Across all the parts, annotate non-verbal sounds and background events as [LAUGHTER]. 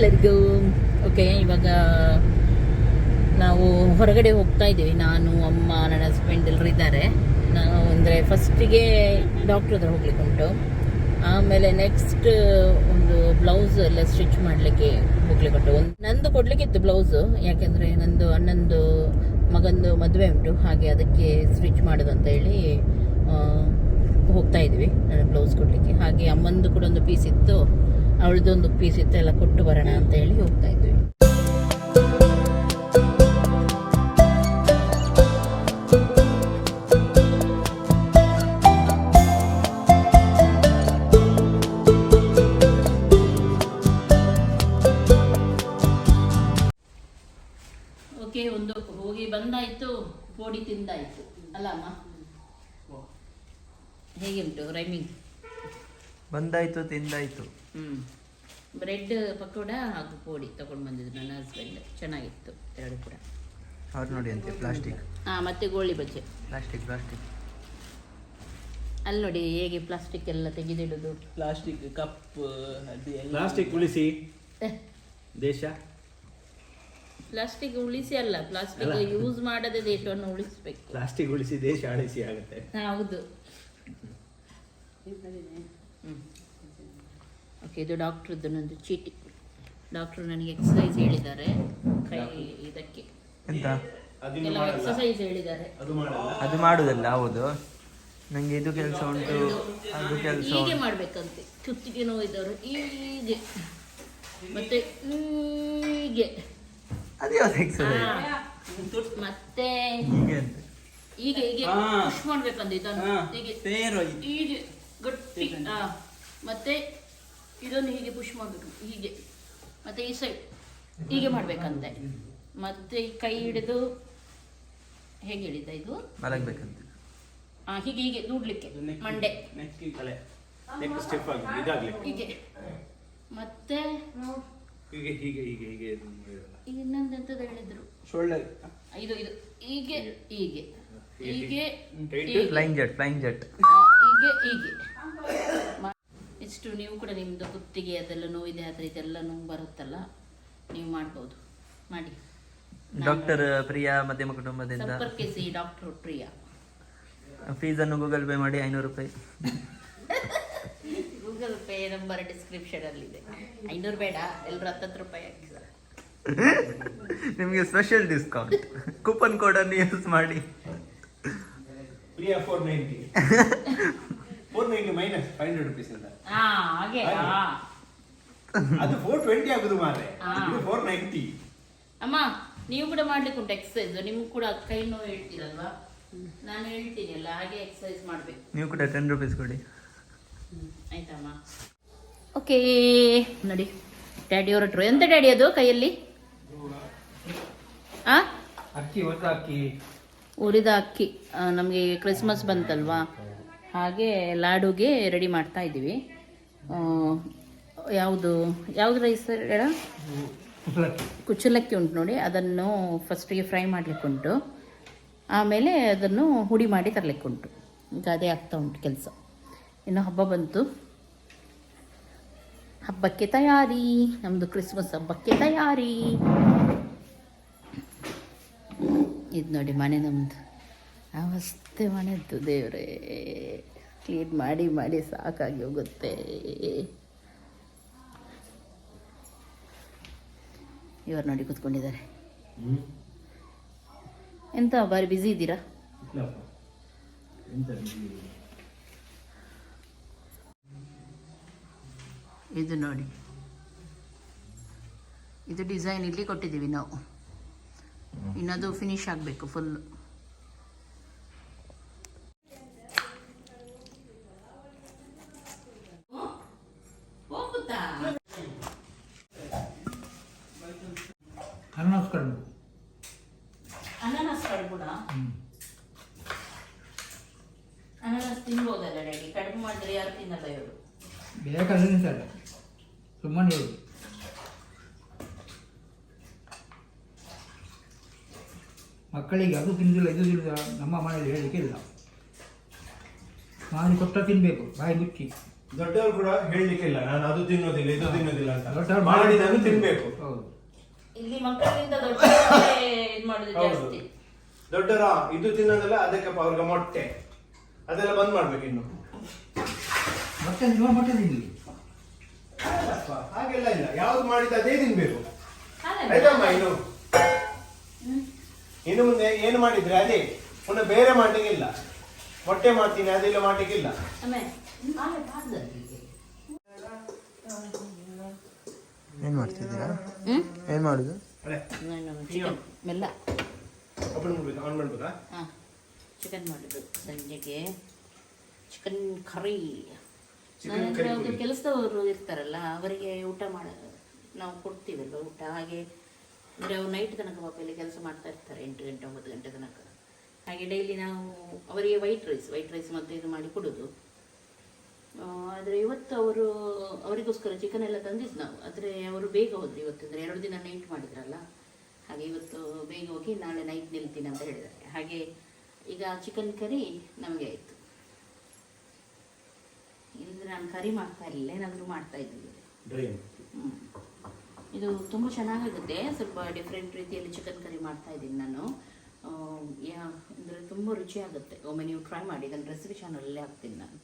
ಎಲ್ಲರಿಗೂ ಓಕೆ ಇವಾಗ ನಾವು ಹೊರಗಡೆ ಹೋಗ್ತಾ ಇದ್ದೀವಿ. ನಾನು, ಅಮ್ಮ, ನನ್ನ ಹಸ್ಬೆಂಡ್ ಎಲ್ಲರೂ ಇದ್ದಾರೆ. ನಾವು ಅಂದರೆ ಫಸ್ಟಿಗೆ ಡಾಕ್ಟ್ರ್ ಹತ್ರ ಹೋಗ್ಲಿಕ್ಕೆ ಉಂಟು. ಆಮೇಲೆ ನೆಕ್ಸ್ಟ್ ಒಂದು ಬ್ಲೌಸ್ ಎಲ್ಲ ಸ್ಟಿಚ್ ಮಾಡಲಿಕ್ಕೆ ಹೋಗ್ಲಿಕ್ಕೆ ಒಂದು ನಂದು ಕೊಡಲಿಕ್ಕಿತ್ತು ಬ್ಲೌಸು ಯಾಕೆಂದರೆ ನಂದು ಅಣ್ಣಂದು ಮಗಂದು ಮದುವೆ ಉಂಟು. ಹಾಗೆ ಅದಕ್ಕೆ ಸ್ಟಿಚ್ ಮಾಡೋದು ಅಂತ ಹೇಳಿ ಹೋಗ್ತಾ ಇದ್ವಿ ಬ್ಲೌಸ್ ಕೊಡಲಿಕ್ಕೆ. ಹಾಗೆ ಅಮ್ಮಂದು ಕೂಡ ಒಂದು ಪೀಸ್ ಇತ್ತು. ಅವಳದೊಂದು ಪೀಸ್ ಇತ್ತು ಎಲ್ಲ ಕೊಟ್ಟು ಬರೋಣ ಅಂತ ಹೇಳಿ ಹೋಗ್ತಾ ಇದ್ವಿ. ಓಕೆ ಒಂದು ಹೋಗಿ ಬಂದಾಯ್ತು ಪೋಡಿ ತಿಂದಾಯ್ತು. ಅಲ್ಲಮ್ಮ? ಹೇಗೆ ಉಂಟು ರೈಮಿಂಗ್ ಬಂದಾಯ್ತು ತಿಂದಾಯ್ತು. ಹ್ಮ್. ಬ್ರೆಡ್ ಪಕೋಡ ಹಾಗೂ ಪೋಡಿ ತಗೊಂಡು ಬಂದಿದ್ರು ನನ್ನ ಹಸ್ಬೆಂಡ್ ಚೆನ್ನಾಗಿತ್ತು ಎರಡು ಕೂಡ. ಅವ್ರು ನೋಡಿ ಅಂತೆ ಪ್ಲಾಸ್ಟಿಕ್ ಹಾಂ ಮತ್ತೆ ಗೋಳಿ ಬಜ್ಜೆ. ಪ್ಲಾಸ್ಟಿಕ್ ಪ್ಲಾಸ್ಟಿಕ್ ಅಲ್ಲಿ ನೋಡಿ ಹೇಗೆ ಪ್ಲಾಸ್ಟಿಕ್ ಎಲ್ಲ ತೆಗೆದಿಡುದು. ಪ್ಲಾಸ್ಟಿಕ್ ಕಪ್ ಅದು ಎಲ್ಲ. ಪ್ಲಾಸ್ಟಿಕ್ ಉಳಿಸಿ. ದೇಶ. ಪ್ಲಾಸ್ಟಿಕ್ ಉಳಿಸಿ ಅಲ್ಲ ಪ್ಲಾಸ್ಟಿಕ್ ಯೂಸ್ ಮಾಡದೆ ದೇಶವನ್ನು ಉಳಿಸ್ಬೇಕು. ಪ್ಲಾಸ್ಟಿಕ್ ಉಳಿಸಿ ದೇಶ ಅಳಿಸಿ ಆಗುತ್ತೆ. ಹೌದು. ಹೌದು ಓಕೆ ಇದು ಡಾಕ್ಟ್ರದ್ದು ನಂದು ಚೀಟಿ ಡಾಕ್ಟ್ರು ನನಗೆ ಎಕ್ಸಸೈಸ್ ಹೇಳಿದ್ದಾರೆ. ಕೈ ಇದಕ್ಕೆ. ಎಂತ? ಕೆಲವು ಎಕ್ಸಸೈಸ್ ಹೇಳಿದ್ದಾರೆ. ಅದು ಮಾಡಲ್ಲ. ಅದು ಮಾಡುದಲ್ಲ ಹೌದು. ನಂಗೆ ಇದು ಕೆಲಸ ಉಂಟು ಅದು ಕೆಲಸ ಹೀಗೆ ಮಾಡ್ಬೇಕಂತೆ. ಕುತ್ತಿಗೆ ನೋವಿದ್ದವರು ಹೀಗೆ. ಮತ್ತೆ ಹೀಗೆ. ಅದು ಯಾವ್ದು ಎಕ್ಸಸೈಸ್. ಮತ್ತೆ ಹೀಗೆ ಅಂತ. ಹೀಗೆ ಹೀಗೆ. ಪುಷ್ ಮಾಡ್ಬೇಕಂತೆ ಇದನ್ನು. ಹೀಗೆ. ಇದು. ಹೀಗೆ ಗಟ್ಟಿ. ಹಾ. ಮತ್ತೆ ಇದನ್ನು ಹೀಗೆ ಪುಷ್ ಮಾಡಬೇಕು ಹೀಗೆ. ಮತ್ತೆ ಈ ಸೈಡ್ ಹೀಗೆ ಮಾಡ್ಬೇಕಂತೆ. ಮತ್ತೆ ಈ ಕೈ ಹಿಡಿದು ಹೇಗೆ ಹಿಡಿದ ಇದು? ಮಲಗ್ಬೇಕಂತ. ಆ, ಹೀಗೆ ಹೀಗೆ ದೂಡ್ಲಿಕ್ಕೆ ಮಂಡೆ. ಹೀಗೆ. ಮತ್ತೆ ಹೀಗೆ ಹೀಗೆ ಹೀಗೆ ಹೀಗೆ ಇನ್ನೊಂದು ಅಂತ ಹೇಳಿದ್ರು? ಸೊಳ್ಳೆ ಇದು ಇದು. ಹೀಗೆ ಹೀಗೆ. ಹೀಗೆ. ಫ್ಲೈಂಗ್ ಜೆಟ್ ಫ್ಲೈಂಗ್ ಜೆಟ್ ಹೀಗೆ ಹೀಗೆ. ಇಷ್ಟು ನೀವು ಕೂಡ ನಿಮ್ಮದು ಕುತ್ತಿಗೆ ಅದೆಲ್ಲ ನೋವಿದೆ ಆದರೆ ಇದೆಲ್ಲ ನೋವು ಬರುತ್ತಲ್ಲ ನೀವು ಮಾಡ್ಬೋದು. ಮಾಡಿ. ಡಾಕ್ಟರ್ ಪ್ರಿಯಾ ಮಧ್ಯಮ ಕುಟುಂಬದಿಂದ. ಸಂಪರ್ಕಿಸಿ ಡಾಕ್ಟರ್ ಪ್ರಿಯಾ. ಫೀಸನ್ನು ಗೂಗಲ್ ಪೇ ಮಾಡಿ ಐನೂರು ರೂಪಾಯಿ. [LAUGHS] ಗೂಗಲ್ ಪೇ ನಂಬರ್ ಡಿಸ್ಕ್ರಿಪ್ಷನ್ ಅಲ್ಲಿ ಇದೆ. ಐನೂರು ಬೇಡ ಎಲ್ಲರ ಹತ್ತತ್ತು ರೂಪಾಯಿ ಹಾಕಿ ನಿಮಗೆ ಸ್ಪೆಷಲ್ ಡಿಸ್ಕೌಂಟ್ ಕೂಪನ್ ಕೋಡನ್ನು ಯೂಸ್ ಮಾಡಿ. Priya four ninety [LAUGHS] four ninety minus five hundred rupees ಅಂತ. ಹಾ ಹಾಗೆ. ಹಾ. ಅದು ಫೋರ್ ಟ್ವೆಂಟಿ ಆಗುದು ಮಾರೆ ಇದು ಫೋರ್ ನೈಂಟಿ ಅಮ್ಮ ನೀವು ಕೂಡ ಮಾಡ್ಲಿಕ್ಕೆ ಉಂಟು ಎಕ್ಸಸೈಸ್ ನಿಮ್ಗೆ ಕೂಡ ಕೈ ನೋವು ಹೇಳ್ತೀರಲ್ವಾ? ನಾನು ಹೇಳ್ತೀನಿ ಅಲ್ಲ ಹಾಗೆ ಎಕ್ಸಸೈಸ್ ಮಾಡ್ಬೇಕು. ನೀವು ಕೂಡ ಟೆನ್ ರುಪೀಸ್ ಕೊಡಿ. ಆಯ್ತಮ್ಮ. ಓಕೆ ನೋಡಿ. ಡ್ಯಾಡಿ ಹೊರಟ್ರು ಎಂತ ಡ್ಯಾಡಿ ಅದು ಕೈಯಲ್ಲಿ? ಆ? ಅಕ್ಕಿ ಹೊಸ ಅಕ್ಕಿ. ಉರಿದ ಅಕ್ಕಿ. ನಮಗೆ ಕ್ರಿಸ್ಮಸ್ ಬಂತಲ್ವಾ? ಹಾಗೆ ಲಾಡುಗೆ ರೆಡಿ ಮಾಡ್ತಾ ಇದ್ದೀವಿ. ಯಾವುದು ಯಾವುದು ರೈಸ್ ಹೇಳ ಕುಚ್ಚಲಕ್ಕಿ ಉಂಟು ನೋಡಿ, ಅದನ್ನು ಫಸ್ಟಿಗೆ ಫ್ರೈ ಮಾಡಲಿಕ್ಕೆ ಉಂಟು. ಆಮೇಲೆ ಅದನ್ನು ಹುಡಿ ಮಾಡಿ ತರಲಿಕ್ಕೆ ಉಂಟು. ಈಗ ಅದೇ ಆಗ್ತಾ ಉಂಟು ಕೆಲಸ. ಇನ್ನು ಹಬ್ಬ ಬಂತು. ಹಬ್ಬಕ್ಕೆ ತಯಾರಿ. ನಮ್ಮದು ಕ್ರಿಸ್ಮಸ್ ಹಬ್ಬಕ್ಕೆ ತಯಾರಿ. ಇದು ನೋಡಿ ಮನೆ ನಮ್ಮದು ಅವಸ್ಥೆ. ಮನೆದ್ದು ದೇವರೇ ಕ್ಲೀನ್ ಮಾಡಿ ಮಾಡಿ ಸಾಕಾಗಿ ಹೋಗುತ್ತೆ. ಇವರು ನೋಡಿ ಕೂತ್ಕೊಂಡಿದ್ದಾರೆ. ಎಂತ ಬಾರಿ ಬ್ಯುಸಿ ಇದ್ದೀರಾ? ಇದು ನೋಡಿ. ಇದು ಡಿಸೈನ್ ಇಲ್ಲಿ ಕೊಟ್ಟಿದ್ದೀವಿ ನಾವು. ಇನ್ನದು ಫಿನಿಶ್ ಆಗಬೇಕು ಫುಲ್ ಅನಾನಸ್ ಕಡುಬು ಅನಾನಸ್ ಕಡುಬುನ ಅನಾನಸ್ ತಿನ್ಬೋದಲ್ಲ ಡ್ಯಾಡಿ? ಕಡುಬು ಮಾಡಿದ್ರೆ ಯಾರು ತಿನ್ನಲ್ಲ ಇವರು? ಬೇಕಾದ್ರೆ ಸರ್ ಸುಮ್ಮನೆ ಹೇಳಿ ಮಕ್ಕಳಿಗೆ ಅದು ತಿನ್ನಿಲ್ಲ ಇದು ತಿನ್ನಿಲ್ಲ ನಮ್ಮ ಮನೆಯಲ್ಲಿ ಹೇಳಲಿಕ್ಕೆ ಇಲ್ಲ. ನಾನು ಕೊಟ್ಟ ತಿನ್ನಬೇಕು ಬಾಯಿ ಮುಚ್ಚಿ. ದೊಡ್ಡವರು ಕೂಡ ಹೇಳಲಿಕ್ಕಿಲ್ಲ ನಾನು ಅದು ತಿನ್ನೋದಿಲ್ಲ ಇದು ತಿನ್ನೋದಿಲ್ಲ ಅಂತ. ದೊಡ್ಡವರು ಮಾಡಿದನ್ನು ತಿನ್ಬೇಕು. ಹೌದು. ಇಲ್ಲಿ ಮಕ್ಕಳಿಂದ ದೊಡ್ಡ ಇದು ಮಾಡೋದು ಹೌದು. ಜಾಸ್ತಿ. ದೊಡ್ಡರ ಇದು ತಿನ್ನೋದಲ್ಲ ಅದಕ್ಕೆ ಅವ್ರಿಗೆ ಮೊಟ್ಟೆ. ಅದೆಲ್ಲ ಬಂದ್ ಮಾಡ್ಬೇಕು ಇನ್ನು. ಮತ್ತೆ ನೀವು ಮೊಟ್ಟೆ ತಿನ್ನಿ ಅಲ್ಲಪ್ಪ, ಹಾಗೆಲ್ಲ ಇಲ್ಲ. ಯಾವ್ದು ಮಾಡಿದ ಅದೇ ತಿನ್ಬೇಕು. ಹಾಗಲ್ಲ. ಆಯ್ತಮ್ಮ ಇನ್ನು? ಇನ್ನು ಮುಂದೆ ಏನು ಮಾಡಿದ್ರೆ ಅದೇ. ಪುನಃ ಬೇರೆ ಮಾಡ್ಲಿಕ್ಕಿಲ್ಲ. ಮೊಟ್ಟೆ ಮಾಡ್ತೀನಿ ಅದೆಲ್ಲ ಮಾಡ್ಲಿಕ್ಕಿಲ್ಲ. ಆಮೇಲೆ ಬಾರ್ದಲ್ಲಿಗೆ. ಏನು ಮಾಡ್ತಿದ್ದೀರಾ? ಏನು ಮಾಡುದು? ಮೆಲ್ಲ. ಚಿಕನ್ ಮಾಡಿದ್ದು ಸಂಜೆಗೆ. Chicken curry. ಒಂದು. ಕೆಲಸದವರು ಇರ್ತಾರಲ್ಲ ಅವರಿಗೆ ಊಟ ಮಾಡ ನಾವು ಕೊಡ್ತೀವಲ್ಲ ಊಟ. ಹಾಗೆ ಅಂದರೆ ಅವ್ರು ನೈಟ್ ತನಕ ಪಾಪ ಕೆಲಸ ಮಾಡ್ತಾ ಇರ್ತಾರೆ ಎಂಟು ಗಂಟೆ ಒಂಬತ್ತು ಗಂಟೆ ತನಕ. ಹಾಗೆ ಡೈಲಿ ನಾವು ಅವರಿಗೆ ವೈಟ್ ರೈಸ್ ವೈಟ್ ರೈಸ್ ಮತ್ತು ಇದು ಮಾಡಿ ಕೊಡೋದು. ಆದರೆ ಇವತ್ತು ಅವರು ಅವರಿಗೋಸ್ಕರ ಚಿಕನ್ ಎಲ್ಲ ತಂದಿದ್ದು ನಾವು. ಆದರೆ ಅವರು ಬೇಗ ಹೋದ್ರು ಇವತ್ತು ಅಂದರೆ ಎರಡು ದಿನ ನೈಟ್ ಮಾಡಿದ್ರಲ್ಲ? ಹಾಗೆ ಇವತ್ತು ಬೇಗ ಹೋಗಿ ನಾಳೆ ನೈಟ್ ನಿಲ್ತೀನಿ ಅಂತ ಹೇಳಿದ್ದಾರೆ. ಹಾಗೆ ಈಗ ಚಿಕನ್ ಕರಿ ನಮಗೆ ಆಯಿತು. ಇಲ್ಲದ್ರೆ ನಾನು ಕರಿ ಮಾಡ್ತಾ ಇರಲಿಲ್ಲ ಏನಾದರೂ ಮಾಡ್ತಾ ಇದ್ದೀನಿ. ಹ್ಞೂ ಇದು ತುಂಬ ಚೆನ್ನಾಗಾಗುತ್ತೆ. ಸ್ವಲ್ಪ ಡಿಫ್ರೆಂಟ್ ರೀತಿಯಲ್ಲಿ ಚಿಕನ್ ಕರಿ ಮಾಡ್ತಾ ಇದ್ದೀನಿ ನಾನು. ಯಾ ಅಂದರೆ ತುಂಬ ರುಚಿಯಾಗುತ್ತೆ. ಒಮ್ಮೆ ನೀವು ಟ್ರೈ ಮಾಡಿ ಇದನ್ನು ರೆಸಿಪಿ ಚಾನಲಲ್ಲೇ ಹಾಕ್ತೀನಿ ನಾನು.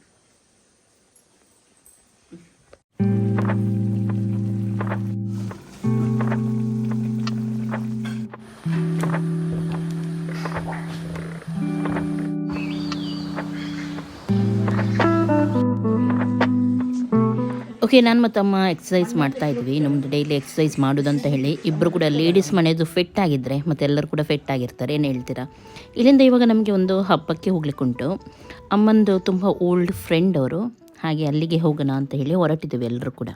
ಓಕೆ ನಾನು ಮತ್ತು ಅಮ್ಮ ಎಕ್ಸಸೈಸ್ ಮಾಡ್ತಾ ಇದ್ವಿ. ನಮ್ಮದು ಡೈಲಿ ಎಕ್ಸಸೈಸ್ ಮಾಡೋದಂತ ಹೇಳಿ ಇಬ್ಬರು ಕೂಡ ಲೇಡೀಸ್ ಮನೆಯದು ಫಿಟ್ ಆಗಿದ್ದರೆ ಮತ್ತು ಎಲ್ಲರೂ ಕೂಡ ಫಿಟ್ ಆಗಿರ್ತಾರೆ. ಏನು ಹೇಳ್ತೀರಾ? ಇಲ್ಲಿಂದ ಇವಾಗ ನಮಗೆ ಒಂದು ಹಬ್ಬಕ್ಕೆ ಹೋಗ್ಲಿಕ್ಕುಂಟು ಅಮ್ಮಂದು ತುಂಬ ಓಲ್ಡ್ ಫ್ರೆಂಡ್ ಅವರು. ಹಾಗೆ ಅಲ್ಲಿಗೆ ಹೋಗೋಣ ಅಂತ ಹೇಳಿ ಹೊರಟಿದ್ದೀವಿ ಎಲ್ಲರೂ ಕೂಡ.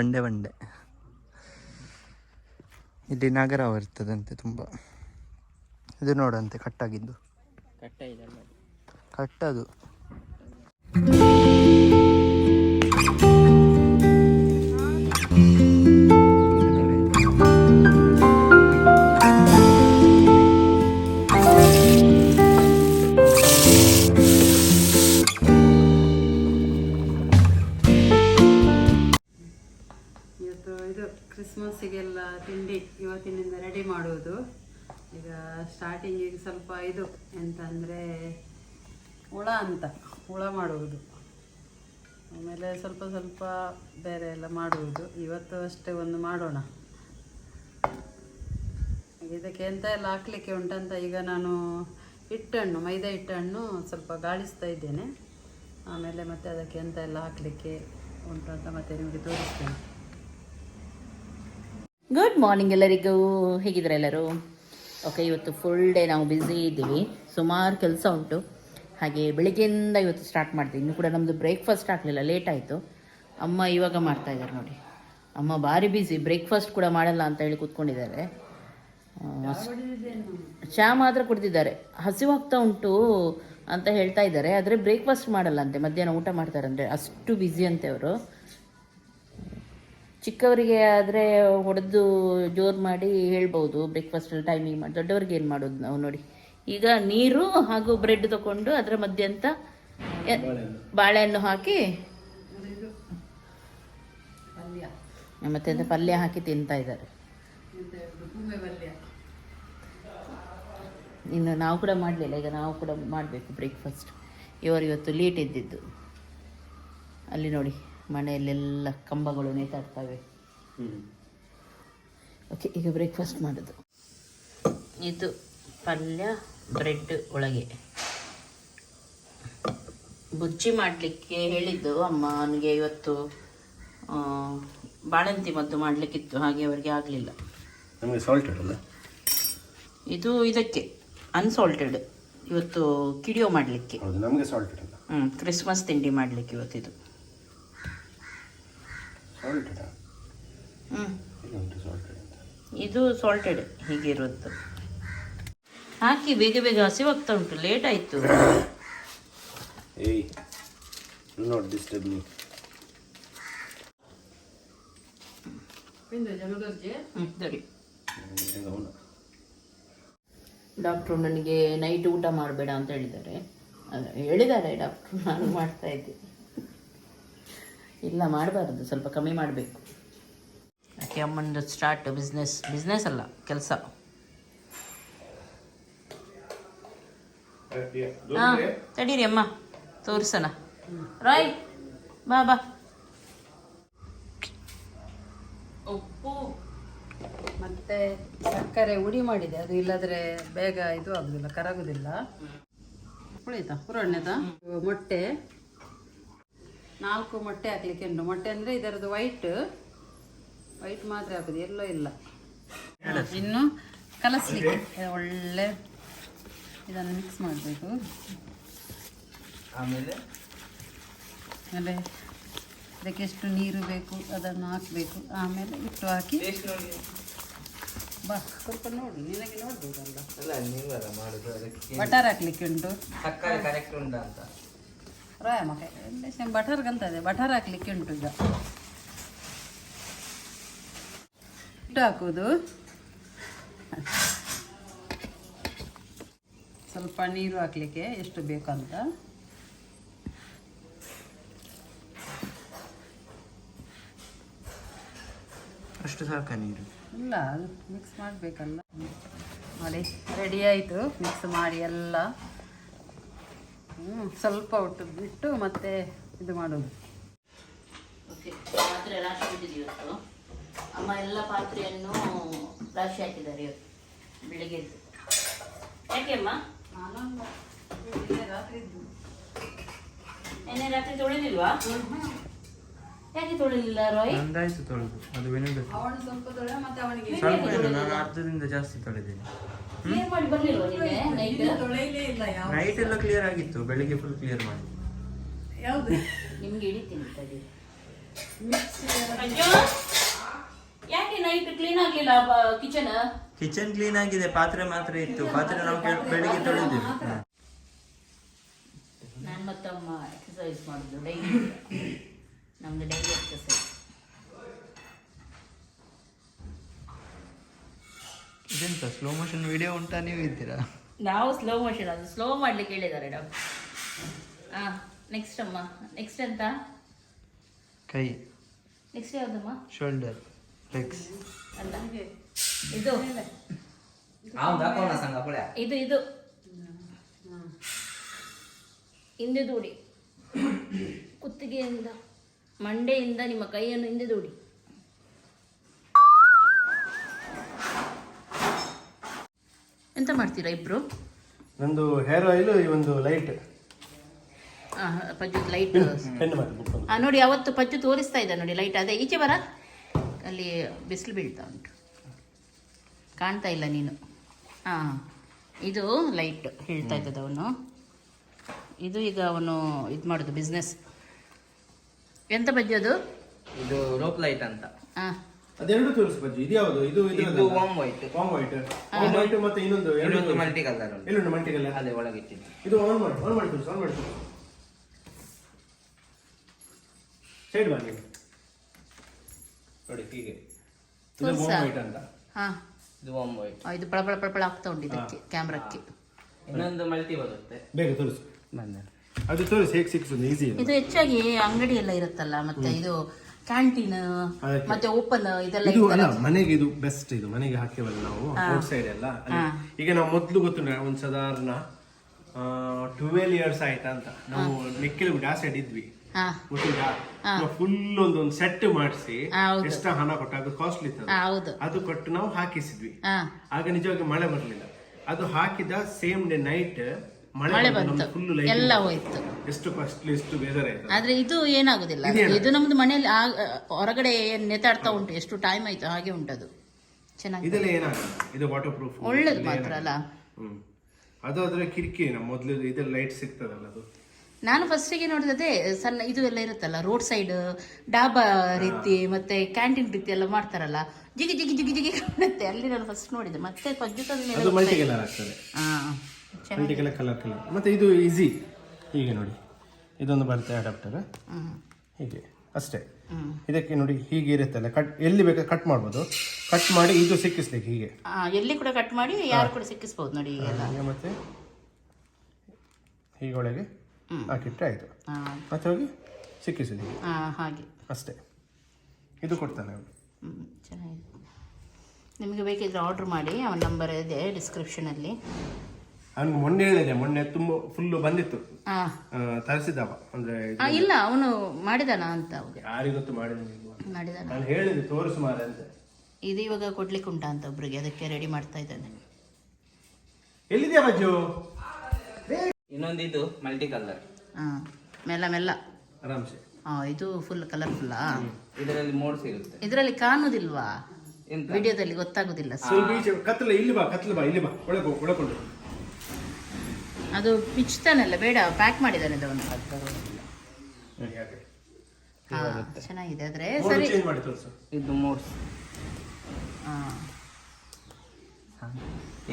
ಬಂಡೆ ಬಂಡೆ. ಇಲ್ಲಿ ನಗರ ಇರ್ತದಂತೆ ತುಂಬ. ಇದು ನೋಡಂತೆ ಕಟ್ಟಾಗಿದ್ದು. ಕಟ್ಟ ಕಟ್ಟದು. ಕ್ರಿಸ್ಮಸ್ಸಿಗೆಲ್ಲ ತಿಂಡಿ ಇವತ್ತಿನಿಂದ ರೆಡಿ ಮಾಡುವುದು. ಈಗ ಸ್ಟಾರ್ಟಿಂಗಿಗೆ ಸ್ವಲ್ಪ ಇದು ಎಂತ ಅಂದರೆ ಹುಳ ಅಂತ, ಹುಳ ಮಾಡುವುದು. ಆಮೇಲೆ ಸ್ವಲ್ಪ ಸ್ವಲ್ಪ ಬೇರೆ ಎಲ್ಲ ಮಾಡುವುದು. ಇವತ್ತು ಅಷ್ಟೇ ಒಂದು ಮಾಡೋಣ. ಇದಕ್ಕೆ ಎಂತ ಎಲ್ಲ ಹಾಕ್ಲಿಕ್ಕೆ ಉಂಟಂತ ಈಗ ನಾನು ಹಿಟ್ಟಣ್ಣು, ಮೈದಾ ಹಿಟ್ಟಣ್ಣು ಸ್ವಲ್ಪ ಗಾಳಿಸ್ತಾ ಇದ್ದೇನೆ. ಆಮೇಲೆ ಮತ್ತೆ ಅದಕ್ಕೆ ಎಂತ ಎಲ್ಲ ಹಾಕಲಿಕ್ಕೆ ಉಂಟು ಅಂತ ಮತ್ತೆ ನಿಮಗೆ ತೋರಿಸ್ತೇನೆ. ಗುಡ್ ಮಾರ್ನಿಂಗ್ ಎಲ್ಲರಿಗೂ. ಹೇಗಿದ್ದಾರೆ ಎಲ್ಲರೂ? ಓಕೆ ಇವತ್ತು ಫುಲ್ ಡೇ ನಾವು ಬ್ಯುಸಿ ಇದ್ದೀವಿ. ಸುಮಾರು ಕೆಲಸ ಉಂಟು. ಹಾಗೆ ಬೆಳಿಗ್ಗೆಯಿಂದ ಇವತ್ತು ಸ್ಟಾರ್ಟ್ ಮಾಡ್ತೀವಿ ಇನ್ನು ಕೂಡ ನಮ್ಮದು ಬ್ರೇಕ್ಫಾಸ್ಟ್ ಆಗಲಿಲ್ಲ ಲೇಟ್ ಆಯಿತು. ಅಮ್ಮ ಇವಾಗ ಮಾಡ್ತಾ ಇದ್ದಾರೆ ನೋಡಿ. ಅಮ್ಮ ಭಾರಿ ಬ್ಯುಸಿ ಬ್ರೇಕ್ಫಾಸ್ಟ್ ಕೂಡ ಮಾಡಲ್ಲ ಅಂತ ಹೇಳಿ ಕೂತ್ಕೊಂಡಿದ್ದಾರೆ. ಚಾ ಮಾತ್ರ ಕುಡ್ದಿದ್ದಾರೆ. ಹಸಿವಾಗ್ತಾ ಉಂಟು ಅಂತ ಹೇಳ್ತಾ ಇದ್ದಾರೆ. ಆದರೆ ಬ್ರೇಕ್ಫಾಸ್ಟ್ ಮಾಡಲ್ಲ ಅಂತೆ. ಮಧ್ಯಾಹ್ನ ಊಟ ಮಾಡ್ತಾರೆ ಅಂದರೆ ಅಷ್ಟು ಬ್ಯುಸಿ ಅಂತೆ ಅವರು. ಚಿಕ್ಕವರಿಗೆ ಆದರೆ ಹೊಡೆದು ಜೋರು ಮಾಡಿ ಹೇಳ್ಬೋದು ಬ್ರೇಕ್ಫಾಸ್ಟ್ ಟೈಮಿಂಗ್ ಮಾಡಿ. ದೊಡ್ಡವರಿಗೆ ಏನು ಮಾಡೋದು ನಾವು ನೋಡಿ. ಈಗ ನೀರು ಹಾಗೂ ಬ್ರೆಡ್ ತಗೊಂಡು ಅದರ ಮಧ್ಯೆ ಅಂತ ಬಾಳೆಹಣ್ಣು ಹಾಕಿ ಮತ್ತೆ ಪಲ್ಯ ಹಾಕಿ ತಿಂತಾ ಇದ್ದಾರೆ. ಇನ್ನು ನಾವು ಕೂಡ ಮಾಡಲಿಲ್ಲ, ಈಗ ನಾವು ಕೂಡ ಮಾಡಬೇಕು ಬ್ರೇಕ್ಫಾಸ್ಟ್ ಇವರು ಇವತ್ತು ಲೇಟ್ ಇದ್ದಿದ್ದು ಅಲ್ಲಿ ನೋಡಿ. ಮನೆಯಲ್ಲೆಲ್ಲ ಕಂಬಗಳು ನೇತಾಡ್ತವೆ. ಓಕೆ ಈಗ ಬ್ರೇಕ್ಫಾಸ್ಟ್ ಮಾಡೋದು. ಇದು ಪಲ್ಯ ಬ್ರೆಡ್ ಒಳಗೆ. ಬುಜ್ಜಿ ಮಾಡಲಿಕ್ಕೆ ಹೇಳಿದ್ದು ಅಮ್ಮ ನನಗೆ ಇವತ್ತು ಬಾಳಂತಿ ಬಾಣಂತಿ ಮದ್ದು ಮಾಡಲಿಕ್ಕಿತ್ತು ಹಾಗೆ ಅವರಿಗೆ ಆಗಲಿಲ್ಲ. ನಮಗೆ ಸಾಲ್ಟೆಡ್ ಅಲ್ಲ? ಇದು ಇದಕ್ಕೆ ಅನ್ಸಾಲ್ಟೆಡ್ ಇವತ್ತು ಕಿಡಿಯೋ ಮಾಡಲಿಕ್ಕೆ. ಹೌದು ನಮಗೆ ಸಾಲ್ಟೆಡ್ ಅಲ್ಲ. ಹ್ಞೂ ಕ್ರಿಸ್ಮಸ್ ತಿಂಡಿ ಮಾಡಲಿಕ್ಕೆ ಇವತ್ತಿದು. ಸಾಲ್ಟೆಡ್ ಅಂತ. ಇದು ಸಾಲ್ಟೆಡ್ ಹೀಗಿರುತ್ತೆ ಹಾಕಿ ಬೇಗ ಬೇಗ ಹಸಿವಾಗ್ತಾ ಉಂಟು ಲೇಟ್ ಆಯಿತು. ಏಯ್ ನಾಟ್ ಡಿಸ್ಟರ್ಬ್ ಮೀ ಹ್ಞೂ ಸರಿ. ಅವನ ಡಾಕ್ಟ್ರು ನನಗೆ ನೈಟ್ ಊಟ ಮಾಡಬೇಡ ಅಂತ ಹೇಳಿದ್ದಾರೆ. ಅದೇ ಹೇಳಿದ್ದಾರೆ ಡಾಕ್ಟ್ರು ನಾನು ಮಾಡ್ತಾ ಇದ್ದೆ ಇಲ್ಲ ಮಾಡಬಾರ್ದು. ಸ್ವಲ್ಪ ಕಮ್ಮಿ ಮಾಡಬೇಕು. ಯಾಕೆ ಅಮ್ಮಂದು ಸ್ಟಾರ್ಟ್ ಬಿಸ್ನೆಸ್ ಬಿಸ್ನೆಸ್ ಅಲ್ಲ ಕೆಲಸ. ಹಾಂ ತಡೀರಿ ಅಮ್ಮ ತೋರಿಸೋಣ. ರಾಯ್ ಬಾ ಬಾ. ಉಪ್ಪು ಮತ್ತೆ ಸಕ್ಕರೆ ಉಡಿ ಮಾಡಿದೆ. ಅದು ಇಲ್ಲದ್ರೆ ಬೇಗ ಇದು ಆಗುದಿಲ್ಲ ಕರಗುದಿಲ್ಲ. ಉಳಿತಾ ಪುರಾಣದ ಮೊಟ್ಟೆ. ನಾಲ್ಕು ಮೊಟ್ಟೆ ಹಾಕ್ಲಿಕ್ಕೆ ಉಂಟು. ಮೊಟ್ಟೆ ಅಂದ್ರೆ ಇದರದ್ದು ವೈಟ್ ವೈಟ್ ಮಾತ್ರ ಹಾಕುದು ಎಲ್ಲೋ ಇಲ್ಲ. ಇನ್ನು ಕಲಸಲಿಕ್ಕೆ ಒಳ್ಳೆ ಇದನ್ನು ಮಿಕ್ಸ್ ಮಾಡಬೇಕು. ಆಮೇಲೆ? ಆಮೇಲೆ ಅದಕ್ಕೆ ಎಷ್ಟು ನೀರು ಬೇಕು ಅದನ್ನು ಹಾಕಬೇಕು. ಆಮೇಲೆ ಇಟ್ಟು ಹಾಕಿ. ಬಾ ಸ್ವಲ್ಪ ನೋಡು ನಿನಗೆ ನೋಡ್ಬೋದಲ್ಲ ಬಟರ್ ಹಾಕ್ಲಿಕ್ಕೆ ಉಂಟು. ಕರೆಕ್ಟ್ ಉಂಟಾ ಅಂತ ರಾಯ ಮಕ್ಕ ಬಟರ್ ಕಲ್ತದೆ ಬಟರ್ ಹಾಕ್ಲಿಕ್ಕೆ ಉಂಟು ಈಗ. ಹಿಟ್ಟು ಸ್ವಲ್ಪ ನೀರು ಹಾಕ್ಲಿಕ್ಕೆ ಎಷ್ಟು ಬೇಕಂತ. ಅಷ್ಟು ಸಾಕ ನೀರು? ಇಲ್ಲ ಅದು ಮಿಕ್ಸ್ ಮಾಡಬೇಕಲ್ಲ. ನೋಡಿ ರೆಡಿ ಆಯಿತು. ಮಿಕ್ಸ್ ಮಾಡಿ ಎಲ್ಲ. ಸ್ವಲ್ಪ ಒಟ್ಟು ಬಿಟ್ಟು ಮತ್ತೆ ಇದು ಮಾಡೋದು ಓಕೆ ಪಾತ್ರೆ ರಾಶಿ ಬಿಟ್ಟಿದೆ ಇವತ್ತು. ಅಮ್ಮ ಎಲ್ಲ ಪಾತ್ರೆಯನ್ನು ರಾಶಿ ಹಾಕಿದ್ದಾರೆ ಇವತ್ತು ಬೆಳಿಗ್ಗೆ ಯಾಕೆ ಅಮ್ಮ? ನಾನು ರಾತ್ರಿ ನಿನ್ನೆ ರಾತ್ರಿ ತೊಳಿಲಿಲ್ವಾ ಯಾಕೆ ತೊಳಿಲಿಲ್ಲ ರಾಯ್? ನಂದಾಯ್ತು ತೊಳೆದು ಅದು ಬೆನಿಡು ಅವನು ಸ್ವಲ್ಪ ತೊಳೆ ಮತ್ತೆ ಅವನಿಗೆ ಸ್ವಲ್ಪ ಇಲ್ಲ ನಾನು ಅರ್ಧದಿಂದ ಜಾಸ್ತಿ ತೊಳೆದೇನೆ. ಕ್ಲಿಯರ್ ಮಾಡಿ ಬರ್ಲಿಲ್ವಾ ನಿನ್ನೆ? ನೈಟ್ ತೊಳೆಯಲೇ ಇಲ್ಲ ಯಾವ ನೈಟ್ ಎಲ್ಲ ಕ್ಲಿಯರ್ ಆಗಿತ್ತು ಬೆಳಿಗ್ಗೆ ಫುಲ್ ಕ್ಲಿಯರ್ ಮಾಡಿ. ಯಾವುದು? ನಿಮಗೆ ಹಿಡಿತೀನಿ ತಡಿ. ಅಯ್ಯೋ! ಯಾಕೆ ನೈಟ್ ಕ್ಲೀನ್ ಆಗಲಿಲ್ಲ ಕಿಚನ್ ಕಿಚನ್ ಕ್ಲೀನ್ ಆಗಿದೆ ಪಾತ್ರೆ ಮಾತ್ರ ಇತ್ತು. ಪಾತ್ರೆ ನಾವು ಬೆಳಿಗ್ಗೆ ತೊಳೆದಿವಿ. ನಾನು ಮತ್ತಮ್ಮ ಎಕ್ಸಸೈಸ್ ಮಾಡುದು ಡೈಲಿ. ನಮ್ದು ಡೈಲಿ ಎಕ್ಸಸೈಸ್ ಇದೆಂತ? ಸ್ಲೋ ಮೋಷನ್ ವಿಡಿಯೋ ಉಂಟಾ? ನೀವು ಇದ್ದೀರಾ? ನಾವು ಸ್ಲೋ ಮೋಷನ್ ಅದು. ಸ್ಲೋ ಮಾಡ್ಲಿಕ್ಕೆ ಹೇಳಿದ್ದಾರೆ ಡಾಕ್ಟರ್. ಹಾಂ ನೆಕ್ಸ್ಟ್ ಅಮ್ಮ. ನೆಕ್ಸ್ಟ್ ಎಂತ? ಕೈ. ನೆಕ್ಸ್ಟ್ ಯಾವ್ದಮ್ಮ? ಶೋಲ್ಡರ್ ಲೆಗ್ಸ್ ಅಲ್ಲ. ಇದು. ಇದು ಇದು. ಹಿಂದೆ ದೂಡಿ. ಕುತ್ತಿಗೆಯಿಂದ. ಮಂಡೆಯಿಂದ ನಿಮ್ಮ ಕೈಯನ್ನು ಹಿಂದೆ ದೂಡಿ. ಎಂತ ಮಾಡ್ತೀರಾ ಇಬ್ರು? ನಂದು ಹೇರ್ ಆಯಿಲ್ ಈ ಒಂದು ಲೈಟ್ ಪಜ್ಜು ಲೈಟ್ ಪೆನ್ ಮಾಡಿ ಆ ನೋಡಿ ಅವತ್ತು ಪಜ್ಜು ತೋರಿಸ್ತಾ ಇದ್ದ ನೋಡಿ ಲೈಟ್ ಅದೇ ಈಚೆ ಬರ. ಅಲ್ಲಿ ಬಿಸಿಲು ಬೀಳ್ತಾ ಉಂಟು. ಕಾಣ್ತಾ ಇಲ್ಲ ನೀನು. ಹಾಂ ಇದು ಲೈಟ್ ಹೇಳ್ತಾ ಇದ್ದದ ಅವನು. ಇದು ಈಗ ಅವನು ಇದು ಮಾಡೋದು ಬಿಸ್ನೆಸ್ ಎಂತ ಬಜ್ಜಿ ಅದು? ಇದು ರೋಪ್ ಲೈಟ್ ಅಂತ. ಹಾ. ಅದೆರಡು ತೋರಿಸು ಬಜ್ಜಿ. ಇದು ಯಾವುದು? ಇದು ಇದು warm white warm white warm white ಮತ್ತೆ ಇನ್ನೊಂದು ಎರಡು ಇನ್ನೊಂದು. ಮಲ್ಟಿ ಕಲರ್ ಉಂಟು. ಮಲ್ಟಿ ಕಲರ್ ಅದೇ ಒಳಗಿಟ್ಟಿದ್ದು ಇದು ಆನ್ ಮಾಡಿ ಆನ್ ಮಾಡಿ ತೋರಿಸು ಆನ್ ಮಾಡಿ ತೋರಿಸು. ಸೈಡ್ ಬನ್ನಿ ನೋಡಿ ಹೀಗೆ. ಇದು? ವಾಮ್ ವೈಟ್ ಅಂತ. ಹಾಂ. ಇದು ವಾಮ್ ವೈಟ್ ಇದು ಪಳ ಪಳ ಪಳ ಪಳ ಆಗ್ತಾ ಉಂಟು ಇದಕ್ಕೆ ಕ್ಯಾಮ್ರಕ್ಕೆ ಇನ್ನೊಂದು ಮಲ್ಟಿ ಬರುತ್ತೆ. ಬೇಗ ತೋರಿಸು. ಬಂದ. ಅದು ತೋರಿಸಿ ಹೇಗೆ ಸಿಕ್ಸುದು ಈಸಿ ಇದು ಹೆಚ್ಚಾಗಿ ಅಂಗಡಿ ಎಲ್ಲ ಇರುತ್ತಲ್ಲ ಮತ್ತೆ ಇದು ಕ್ಯಾಂಟೀನ್ ಮತ್ತೆ ಓಪನ್ ಇದೆಲ್ಲ ಇದು ಅಲ್ಲ ಮನೆಗೆ ಇದು ಬೆಸ್ಟ್ ಇದು. ಮನೆಗೆ ಹಾಕೇವಲ್ಲ ನಾವು ಔಟ್ ಸೈಡ್ ಎಲ್ಲ. ಅಲ್ಲಿ. ಈಗ ನಾವು ಮೊದಲು ಗೊತ್ತು ಒಂದು ಸಾಧಾರಣ ಟ್ವೆಲ್ ಇಯರ್ಸ್ ಆಯ್ತಾ ಅಂತ ನಾವು ಮೆಕ್ಕೆಲು ಆ ಸೈಡ್ ಇದ್ವಿ. ಗೊತ್ತಿಲ್ಲ ಫುಲ್ ಒಂದು ಒಂದು ಸೆಟ್ ಮಾಡಿಸಿ ಎಷ್ಟ ಹಣ ಕೊಟ್ಟು ಅದು ಕಾಸ್ಟ್ಲಿ ಇತ್ತು ಅದು. ಕೊಟ್ಟು ನಾವು ಹಾಕಿಸಿದ್ವಿ. ಆಗ ನಿಜವಾಗಿ ಮಳೆ ಬರಲಿಲ್ಲ. ಅದು ಹಾಕಿದ ಸೇಮ್ ಡೇ ನೈಟ್ ಮಳೆ ಬಂತು. ಎಲ್ಲ ಹೋಯ್ತು. ಎಷ್ಟು ಕಾಸ್ಟ್ಲಿ ಎಷ್ಟು ಬೇಜಾರಾಯ್ತು ಆದ್ರೆ ಇದು ಏನಾಗುದಿಲ್ಲ. ಇದು ನಮ್ದು ಮನೆಯಲ್ಲಿ ಹೊರಗಡೆ ಏನ್ ನೆತಾಡ್ತಾ ಉಂಟು ಎಷ್ಟು ಟೈಮ್ ಆಯ್ತು ಹಾಗೆ ಉಂಟದು. ಚೆನ್ನಾಗಿ ಇದೆಲ್ಲ ಏನಾಗಲ್ಲ? ಇದು ವಾಟರ್ ಪ್ರೂಫ್ ಒಳ್ಳೇದು ಮಾತ್ರ ಅಲ್ಲ. ಹ್ಮ್. ಅದು ಅದ್ರ ನಮ್ಮ ಮೊದ್ಲು ಇದೆಲ್ಲ ಲೈಟ್ ಸಿಗ್ತದಲ್ಲ ಅದು? ನಾನು ಫಸ್ಟಿಗೆ ನೋಡಿದೆ ಸಣ್ಣ ಇದು ಎಲ್ಲ ಇರುತ್ತಲ್ಲ ರೋಡ್ ಸೈಡ್ ಡಾಬಾ ರೀತಿ ಮತ್ತೆ ಕ್ಯಾಂಟೀನ್ ರೀತಿ ಎಲ್ಲ ಮಾಡ್ತಾರಲ್ಲ ಜಿಗಿ ಜಿಗಿ ಜಿಗಿ ಜಿಗಿ ಕಾಣುತ್ತೆ. ಅಲ್ಲಿ ನಾನು ಫಸ್ಟ್ ನೋಡಿದೆ ಮತ್ತೆ ಪಜ್ಜುತದ ಮೇಲೆ ಹಾ. ಮಲ್ಟಿ ಕಲರ್ ಕಲರ್ ಮತ್ತು ಇದು ಈಸಿ ಹೀಗೆ ನೋಡಿ. ಇದೊಂದು ಬರುತ್ತೆ ಅಡಾಪ್ಟರ್ ಹೀಗೆ. ಅಷ್ಟೇ. ಇದಕ್ಕೆ ನೋಡಿ ಹೀಗೆ ಇರುತ್ತಲ್ಲ ಕಟ್ ಎಲ್ಲಿ ಬೇಕಾದ್ರೆ ಕಟ್ ಮಾಡ್ಬೋದು. ಕಟ್ ಮಾಡಿ ಇದು ಸಿಕ್ಕಿಸ್ಲಿಕ್ಕೆ ಹೀಗೆ. ಎಲ್ಲಿ ಕೂಡ ಕಟ್ ಮಾಡಿ ಯಾರು ಕೂಡ ಸಿಕ್ಕಿಸ್ಬೋದು ನೋಡಿ ಹೀಗೆ ಮತ್ತೆ ಹೀಗೊಳಗೆ. ಹಾಕಿಟ್ರೆ ಆಯಿತು. ಮತ್ತೆ ಹೋಗಿ ಸಿಕ್ಕಿಸಿದ ಹಾ ಹಾಗೆ. ಅಷ್ಟೇ. ಇದು ಕೊಡ್ತಾನೆ ಅವನು ಚೆನ್ನಾಗಿದೆ. ನಿಮಗೆ ಬೇಕಿದ್ರೆ ಆರ್ಡ್ರ್ ಮಾಡಿ. ಅವನ ನಂಬರ್ ಇದೆ ಡಿಸ್ಕ್ರಿಪ್ಷನಲ್ಲಿ ಅವನಿಗೆ ಮೊನ್ನೆ ಹೇಳಿದೆ ಮೊನ್ನೆ ತುಂಬಾ ಫುಲ್ ಬಂದಿತ್ತು. ತರಿಸಿದವ ಅಂದ್ರೆ ಆ, ಇಲ್ಲ ಅವನು ಮಾಡಿದಾನ ಅಂತ ಅವಾಗ. ಯಾರಿಗೊತ್ತು ಮಾಡಿದ ಮಾಡಿದಾನ? ನಾನು ಹೇಳಿದೆ ತೋರಿಸು ಮಾರ ಅಂತ. ಇದು ಇವಾಗ ಕೊಡ್ಲಿಕ್ಕೆ ಉಂಟಾ ಅಂತ ಒಬ್ರಿಗೆ ಅದಕ್ಕೆ ರೆಡಿ ಮಾಡ್ತಾ ಇದ್ದಾನೆ. ಎಲ್ಲಿದ್ಯಾ ಬಜ್ಜು? ಇನ್ನೊಂದು ಇದು ಮಲ್ಟಿ ಕಲರ್ ಹಾ ಮೆಲ್ಲ ಮೆಲ್ಲ. ಆರಾಮ್ಸೆ. ಆ, ಇದು ಫುಲ್ ಕಲರ್ಫುಲ್ಲಾ ಇದರಲ್ಲಿ ಮೋಡ್ಸ್ ಇರುತ್ತೆ ಇದರಲ್ಲಿ ಕಾಣುದಿಲ್ವಾ? ಎಂತ? ವಿಡಿಯೋದಲ್ಲಿ ಗೊತ್ತಾಗುದಿಲ್ಲ ಸ್ವಲ್ಪ ಈಚೆ ಕತ್ಲ ಇಲ್ಲಿ ಬಾ ಕತ್ಲ ಬಾ ಇಲ್ಲಿ ಬಾ. ಒಳಗೆ ಹೋಗು, ಒಳಕೊಂಡು ಅದು ಪಿಚ್ತಾನಲ್ಲ ಬೇಡ ಪ್ಯಾಕ್ ಮಾಡಿದ್ದಾನೆ ಅದನ್ನು ಚೆನ್ನಾಗಿದೆ. ಆದರೆ ಸರಿ. ಚೇಂಜ್ ಮಾಡಿ ತೋರಿಸು. ಇದು ಮೂರು ಹಾ.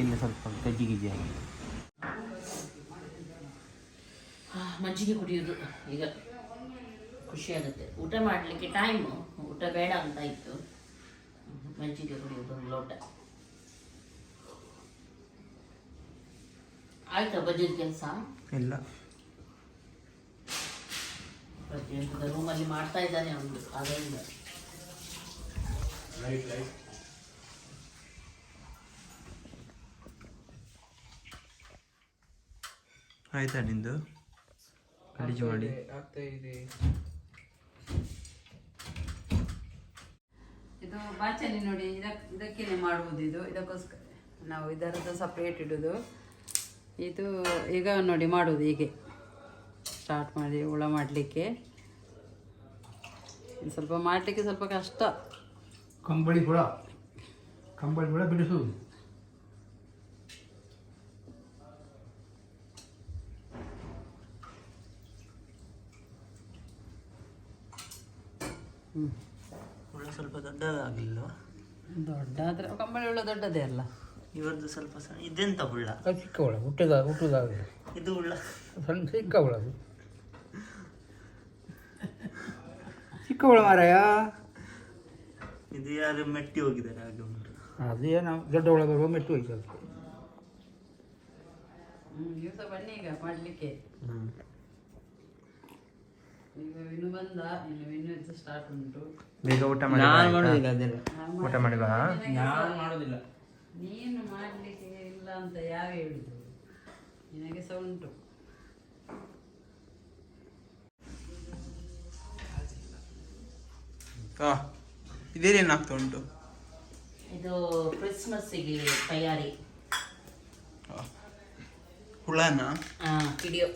ಇಲ್ಲಿ ಸ್ವಲ್ಪ ಗಜ್ಜಿ ಗಿಜ್ಜಿ ಮಜ್ಜಿಗೆ ಕುಡಿಯೋದು ಈಗ ಖುಷಿ ಆಗುತ್ತೆ. ಊಟ ಮಾಡಲಿಕ್ಕೆ ಟೈಮು ಊಟ ಬೇಡ ಅಂತ ಇತ್ತು. ಮಜ್ಜಿಗೆ ಕುಡಿಯೋದು ಒಂದು ಲೋಟ. ಆಯ್ತಾ ಬಜ್ಜಿದ ಕೆಲಸ? ಇಲ್ಲ. ಪ್ರತಿಯೊಂದು ರೂಮಲ್ಲಿ ಮಾಡ್ತಾ ಇದ್ದಾನೆ ಅವನು ಅದರಿಂದ ಲೈಟ್ ಲೈಟ್ ಆಯ್ತಾ ನಿಂದು? ಗಲೀಜು ಮಾಡಿ. ಆಗ್ತಾ ಇದೆ. ಇದು ಬಾಚಲ್ಲಿ ನೋಡಿ ಇದಕ್ಕೆ ಇದಕ್ಕೇನೆ ಮಾಡುವುದು ಇದು. ಇದಕ್ಕೋಸ್ಕರ ನಾವು ಇದರದ್ದು ಸಪ್ರೇಟ್ ಇಡೋದು. ಇದು ಈಗ ನೋಡಿ ಮಾಡೋದು ಹೀಗೆ. ಸ್ಟಾರ್ಟ್ ಮಾಡಿ ಹುಳ ಮಾಡಲಿಕ್ಕೆ. ಸ್ವಲ್ಪ ಮಾಡಲಿಕ್ಕೆ ಸ್ವಲ್ಪ ಕಷ್ಟ. ಕಂಬಳಿ ಹುಳ. ಕಂಬಳಿ ಹುಳ ಬಿಡಿಸುವುದು. ಹುಳ ಸ್ವಲ್ಪ ದೊಡ್ಡದಾಗಲಿಲ್ವಾ ದೊಡ್ಡಾದ್ರೆ ಕಂಬಳಿ ಹುಳ ದೊಡ್ಡದೇ ಅಲ್ಲ. ಇವರದ್ದು ಸ್ವಲ್ಪ ಸಣ್ಣ ಇದೆಂತ ಹುಳ್ಳ? ಅದು ಚಿಕ್ಕ ಹುಳ ಹುಟ್ಟದ ಹುಟ್ಟುದಾಗ ಇದು ಹುಳ್ಳ. ಸಣ್ಣ ಚಿಕ್ಕ ಹುಳ ಅದು. ಚಿಕ್ಕ ಹುಳ ಮಾರಾಯ. ಇದು ಯಾರು ಮೆಟ್ಟಿ ಹೋಗಿದ್ದಾರೆ ಹಾಗೆ ಉಂಟು ಅದು ಏನು ದೊಡ್ಡ ಹುಳ ಬರುವ ಮೆಟ್ಟಿ ಹೋಯ್ತು ಅದು. ದಿವಸ ಬನ್ನಿ ಈಗ ಮಾಡಲಿಕ್ಕೆ. ಈಗ ಇನ್ನು ಬಂದ ಇನ್ನು ಇನ್ನು ಸ್ಟಾರ್ಟ್ ಉಂಟು. ಬೇಗ ಊಟ ಮಾಡಿ ನಾನು? ಮಾಡೋದಿಲ್ಲ ಅದೆಲ್ಲ. ಊಟ ಮಾಡಿ ಬಾ ನಾನು ಮಾಡೋದಿಲ್ಲ. ನೀನು ಮಾಡಲಿಕ್ಕೆ ಇಲ್ಲ ಅಂತ ಯಾವ ಹೇಳಿದ್ರು? ನಿನಗೆ ಸಹ ಉಂಟು. ಇದೇನೇನು ಆಗ್ತಾ ಉಂಟು? ಇದು ಕ್ರಿಸ್ಮಸ್ಸಿಗೆ ತಯಾರಿ. ಹುಳನ? ಹಾ ಹಿಡಿಯೋ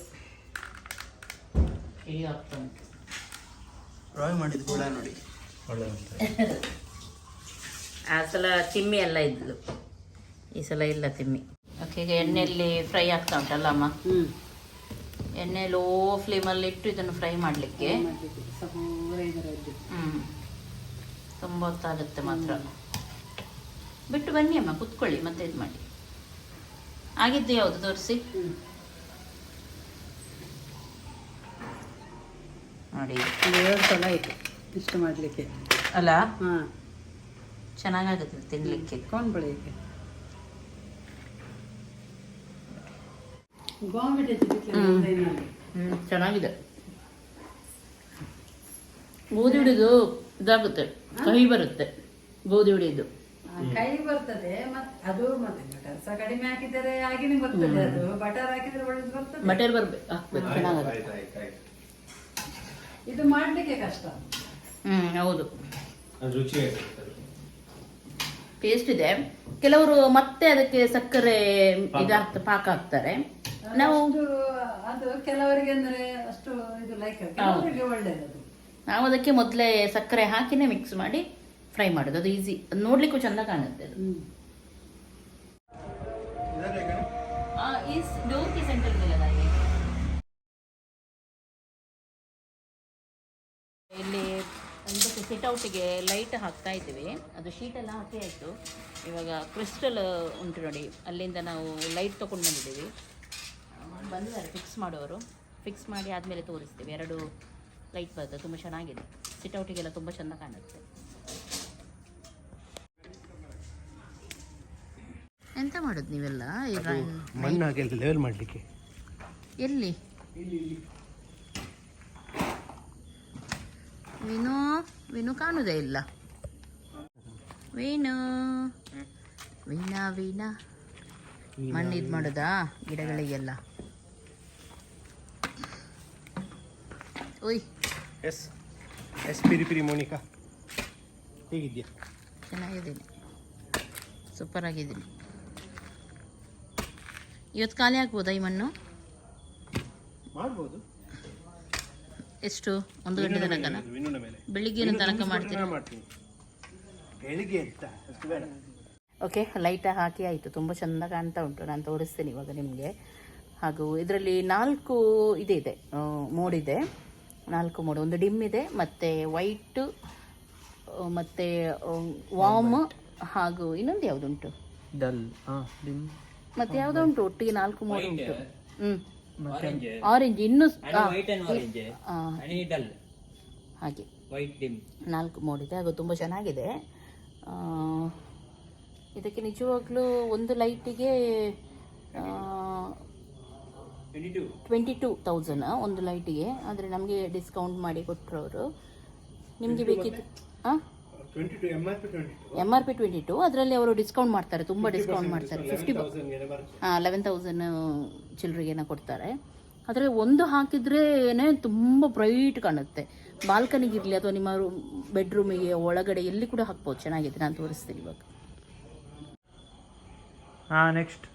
ಹಿಡಿಯೋ ಆಗ್ತಾ ಉಂಟು. ರಾಯ್ ಮಾಡಿದ್ದು ಹುಳ ನೋಡಿ. [LAUGHS] ಆ ಸಲ ತಿಮ್ಮಿ ಎಲ್ಲ ಇದ್ಲು. ಈ ಸಲ ಇಲ್ಲ ತಿಮ್ಮಿ. ಓಕೆ ಈಗ ಎಣ್ಣೆಯಲ್ಲಿ ಫ್ರೈ ಆಗ್ತಾ ಉಂಟಲ್ಲ ಅಮ್ಮ? ಹ್ಮ್. ಎಣ್ಣೆ ಲೋ ಫ್ಲೇಮಲ್ಲಿ ಇಟ್ಟು ಇದನ್ನು ಫ್ರೈ ಮಾಡಲಿಕ್ಕೆ. ಹ್ಞೂ ತುಂಬ ಹೊತ್ತಾಗುತ್ತೆ ಮಾತ್ರ. ಬಿಟ್ಟು ಬನ್ನಿ ಅಮ್ಮ ಕುತ್ಕೊಳ್ಳಿ ಮತ್ತೆ ಇದು ಮಾಡಿ. ಆಗಿದ್ದು ಯಾವುದು ತೋರಿಸಿ. ನೋಡಿ. ಎರಡು ಸಲ ಆಯ್ತು ಇಷ್ಟು ಮಾಡಲಿಕ್ಕೆ. ಅಲ್ಲ? ಹಾಂ. ಚೆನ್ನಾಗಾಗುತ್ತೆ ತಿನ್ನಲಿಕ್ಕೆ ಕೊಂಡ್ಬಿಡಿ ಹ್ಮ್. ಚೆನ್ನಾಗಿದೆ. ಗೋಧಿ ಹಿಡಿದು ಇದಾಗುತ್ತೆ ಕಹಿ ಬರುತ್ತೆ ಗೋಧಿ ಹಿಡಿದು. ಕೈ ಬರ್ತದೆ ಮತ್ತೆ ಅದು ಮತ್ತೆ ಬಟರ್ ಸಹ ಕಡಿಮೆ ಹಾಕಿದರೆ ಹಾಗೇನೆ ಬರ್ತದೆ ಅದು ಬಟರ್ ಹಾಕಿದ್ರೆ ಒಳ್ಳೇದು ಬರ್ತದೆ. ಬಟರ್ ಬರ್ಬೇಕು ಹಾಕ್ಬೇಕು ಚೆನ್ನಾಗುತ್ತೆ ಇದು ಮಾಡ್ಲಿಕ್ಕೆ ಕಷ್ಟ. ಹ್ಮ್ ಹೌದು. ಟೇಸ್ಟ್ ಇದೆ. ಕೆಲವರು ಮತ್ತೆ ಅದಕ್ಕೆ ಸಕ್ಕರೆ ಇದಾಗ್ತ ಪಾಕ ಹಾಕ್ತಾರೆ. ನಾವು ಅದು ಕೆಲವರಿಗೆ ಅಂದ್ರೆ ಅಷ್ಟು ಇದು ಲೈಕ್ ಒಳ್ಳೆಯದು ನಾವು ಅದಕ್ಕೆ ಮೊದಲೇ ಸಕ್ಕರೆ ಹಾಕಿನೇ ಮಿಕ್ಸ್ ಮಾಡಿ ಫ್ರೈ ಮಾಡೋದು. ಅದು ಈಸಿ ನೋಡ್ಲಿಕ್ಕೂ ಚಂದ ಕಾಣುತ್ತೆ ಅದು. ಇಸ್ ಡೋರ್ ಸೆಂಟರ್ ಇಲ್ಲಿ ಒಂದು ಸಿಟೌಟಿಗೆ ಲೈಟ್ ಹಾಕ್ತಾ ಇದ್ದೀವಿ. ಅದು ಶೀಟೆಲ್ಲ ಹಾಕಿ ಆಯಿತು. ಇವಾಗ ಕ್ರಿಸ್ಟಲ್ ಉಂಟು ನೋಡಿ. ಅಲ್ಲಿಂದ ನಾವು ಲೈಟ್ ತೊಗೊಂಡು ಬಂದಿದ್ದೀವಿ. ಬಂದಿದ್ದಾರೆ ಫಿಕ್ಸ್ ಮಾಡೋರು. ಫಿಕ್ಸ್ ಮಾಡಿ ಆದಮೇಲೆ ತೋರಿಸ್ತೀವಿ. ಎರಡು ಲೈಟ್ ಬರ್ತದೆ ತುಂಬ ಚೆನ್ನಾಗಿದೆ. ಸಿಟ್ಔಟಿಗೆಲ್ಲ ತುಂಬ ಚೆಂದ ಕಾಣುತ್ತೆ. ಎಂತ ಮಾಡೋದು ನೀವೆಲ್ಲ? ಮಣ್ಣು ಹಾಕಿ ಲೆವೆಲ್ ಮಾಡಲಿಕ್ಕೆ. ಎಲ್ಲಿ? ವಿನು ವಿನು ಕಾಣುದೇ ಇಲ್ಲ. ವೀಣು ವೀಣಾ ವೀಣಾ ಮಣ್ಣು ಇದು ಮಾಡೋದಾ? ಗಿಡಗಳಿಗೆಲ್ಲ. ಓಯ್ ಎಸ್ ಎಸ್ ಪಿರಿ ಪಿರಿ ಮೋನಿಕಾ. ಹೇಗಿದ್ಯಾ ಚೆನ್ನಾಗಿದ್ದೀನಿ. ಸೂಪರ್ ಆಗಿದ್ದೀನಿ ಇವತ್ತು ಖಾಲಿ ಆಗ್ಬೋದಾ ಈ ಮಣ್ಣು? ಮಾಡ್ಬೋದು. ಎಷ್ಟು? ಒಂದು ಗಂಟೆ ತನಕನ? ಬೆಳಿಗ್ಗೆ ತನಕ ಮಾಡ್ತೀರಾ? ಮಾಡ್ತೀನಿ. ಬೆಳಿಗ್ಗೆ ಅಂತ ಅಷ್ಟು ಬೇಡ. ಓಕೆ ಲೈಟಾಗಿ ಹಾಕಿ ಆಯಿತು. ತುಂಬ ಚೆಂದ ಕಾಣ್ತಾ ಉಂಟು. ನಾನು ತೋರಿಸ್ತೀನಿ ಇವಾಗ ನಿಮಗೆ. ಹಾಗೂ ಇದರಲ್ಲಿ ನಾಲ್ಕು ಇದೆ ಇದೆ ಮೋಡ್ ಇದೆ ನಾಲ್ಕು ಮೋಡ್ ಒಂದು ಡಿಮ್ ಇದೆ ಮತ್ತು ವೈಟು ಮತ್ತು ವಾಮ್ ಹಾಗೂ ಇನ್ನೊಂದು ಯಾವುದುಂಟು? Dull dim. ಮತ್ತೆ ಯಾವುದೋ ಉಂಟು ಒಟ್ಟಿಗೆ ನಾಲ್ಕು ಮೋಡ್ ಉಂಟು. ಹ್ಞೂ ಆರೆಂಜ್ ಇನ್ನು ವೈಟ್ ಅಂಡ್ ಆರೆಂಜ್ ಆ, ಡಲ್. ಹಾಗೆ. ವೈಟ್ ಡಿಮ್ ನಾಲ್ಕು ಮೋಡ್ ಇದೆ ಹಾಗೂ ತುಂಬ ಚೆನ್ನಾಗಿದೆ. ಆ, ಇದಕ್ಕೆ ನಿಜವಾಗ್ಲೂ ಒಂದು ಲೈಟಿಗೆ ಟ್ವೆಂಟಿ ಟು ತೌಸಂಡ್ ಒಂದು ಲೈಟಿಗೆ. ಆದರೆ ನಮಗೆ ಡಿಸ್ಕೌಂಟ್ ಮಾಡಿ ಕೊಟ್ಟರು ಅವರು ನಿಮಗೆ ಬೇಕಿತ್ತು ಹಾಂ M R P twenty two ಅದರಲ್ಲಿ ಅವರು ಡಿಸ್ಕೌಂಟ್ ಮಾಡ್ತಾರೆ ತುಂಬ ಡಿಸ್ಕೌಂಟ್ ಮಾಡ್ತಾರೆ. ಫಿಫ್ಟಿ ಹಾಂ ಲೆವೆನ್ ತೌಸಂಡ್ ಚಿಲ್ಲರೆಗೇನ ಕೊಡ್ತಾರೆ. ಆದರೆ ಒಂದು ಹಾಕಿದ್ರೇ ತುಂಬ ಬ್ರೈಟ್ ಕಾಣುತ್ತೆ. ಬಾಲ್ಕನಿಗಿರಲಿ ಅಥವಾ ನಿಮ್ಮ ಬೆಡ್ರೂಮಿಗೆ ಒಳಗಡೆ ಎಲ್ಲಿ ಕೂಡ ಹಾಕ್ಬೋದು. ಚೆನ್ನಾಗಿದೆ ನಾನು ತೋರಿಸ್ತೀನಿ ಇವಾಗ. ಹಾಂ ನೆಕ್ಸ್ಟ್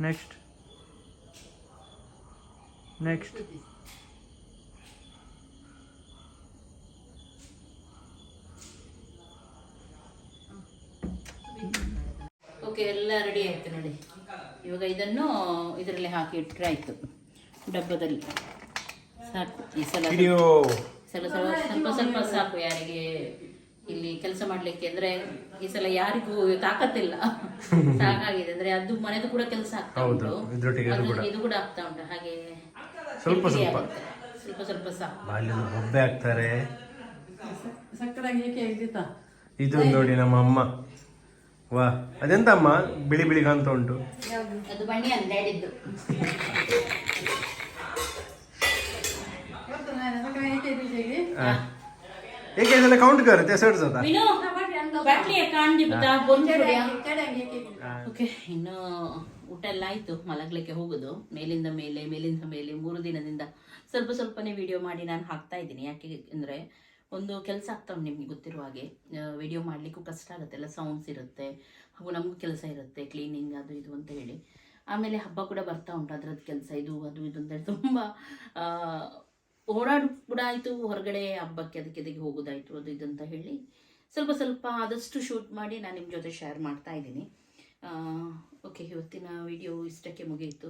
ನೆಕ್ಸ್ಟ್ ನೆಕ್ಸ್ಟ್ ಓಕೆ ಎಲ್ಲ ರೆಡಿ ಆಯ್ತು ನೋಡಿ. ಇವಾಗ ಇದನ್ನು ಇದರಲ್ಲಿ ಹಾಕಿ ಇಟ್ಟರೆ ಆಯಿತು. ಡಬ್ಬದಲ್ಲಿ. ಸಾಕು. ಈ ಸಲ ಸ್ವಲ್ಪ ಸ್ವಲ್ಪ ಸ್ವಲ್ಪ ಸಾಕು ಯಾರಿಗೆ ಇಲ್ಲಿ ಕೆಲಸ ಮಾಡ್ಲಿಕ್ಕೆ ಅಂದ್ರೆ ಈ ಸಲ ಯಾರಿಗೂ ತಾಕತ್ತಿಲ್ಲ. [LAUGHS] ಸಾಕಾಗಿದೆ ಅಂದ್ರೆ ಅದು ಮನೆದು ಕೂಡ ಕೆಲಸ ಆಗ್ತಾ ಉಂಟು. ಇದು ಕೂಡ ಆಗ್ತಾ ಉಂಟು. ಹಾಗೆ ಸ್ವಲ್ಪ ಸ್ವಲ್ಪ. ಸ್ವಲ್ಪ ಸ್ವಲ್ಪ ಸಾಕು ಬಾಲ್ಯದ ಬೊಬ್ಬೆ ಹಾಕ್ತಾರೆ ಸಕ್ಕರೆ ಏಕೆ ಇದ್ದಿತ್ತಾ? ಇದು ನೋಡಿ ನಮ್ಮ ಅಮ್ಮ. ವಾ ಅದೆಂತ ಅಮ್ಮ? ಬಿಳಿ ಬಿಳಿ ಕಾಣ್ತಾ ಉಂಟು. ಅದು ಬಣ್ಣಿ ಅಂತ ಹೇಳಿದ್ದು. ಆ. ಏಕೆ ಇದೆಲ್ಲ ಕೌಂಟ್ ಕರುತ್ತೆ ಎಸಡ್ಸ್ ಅದ ವಿನು ಬಾಟ್ಲಿಯ ಕಾಂಡಿ ಓಕೆ ಇನ್ನು ಊಟ ಎಲ್ಲ ಆಯ್ತು ಮಲಗ್ಲಿಕ್ಕೆ ಹೋಗುದು. ಮೇಲಿಂದ ಮೇಲೆ ಮೇಲಿಂದ ಮೇಲೆ ಮೂರು ದಿನದಿಂದ ಸ್ವಲ್ಪ ಸ್ವಲ್ಪನೇ ವಿಡಿಯೋ ಮಾಡಿ ನಾನು ಹಾಕ್ತಾ ಇದ್ದೀನಿ. ಯಾಕೆ ಅಂದರೆ ಒಂದು ಕೆಲಸ ಆಗ್ತಾವೆ ನಿಮ್ಗೆ ನಿಮಗೆ ಗೊತ್ತಿರುವ ಹಾಗೆ. ವಿಡಿಯೋ ಮಾಡಲಿಕ್ಕೂ ಕಷ್ಟ ಆಗುತ್ತೆ ಎಲ್ಲ ಸೌಂಡ್ಸ್ ಇರುತ್ತೆ ಹಾಗೂ ನಮಗೂ ಕೆಲಸ ಇರುತ್ತೆ ಕ್ಲೀನಿಂಗ್ ಅದು ಇದು ಅಂತ ಹೇಳಿ. ಆಮೇಲೆ ಹಬ್ಬ ಕೂಡ ಬರ್ತಾ ಉಂಟು ಅದರದ್ದು ಕೆಲಸ ಇದು ಅದು ಇದು ಅಂತ ಹೇಳಿ ತುಂಬ ಓಡಾಡು ಕೂಡ ಆಯಿತು ಹೊರಗಡೆ ಹಬ್ಬಕ್ಕೆ ಅದಕ್ಕೆ ಅದಕ್ಕೆ ಹೋಗೋದಾಯಿತು, ಅದು ಇದಂತ ಹೇಳಿ ಸ್ವಲ್ಪ ಸ್ವಲ್ಪ ಆದಷ್ಟು ಶೂಟ್ ಮಾಡಿ ನಾನು ನಿಮ್ಮ ಜೊತೆ ಶೇರ್ ಮಾಡ್ತಾ ಇದ್ದೀನಿ. ಓಕೆ ಇವತ್ತಿನ ವಿಡಿಯೋ ಇಷ್ಟಕ್ಕೆ ಮುಗಿಯಿತು.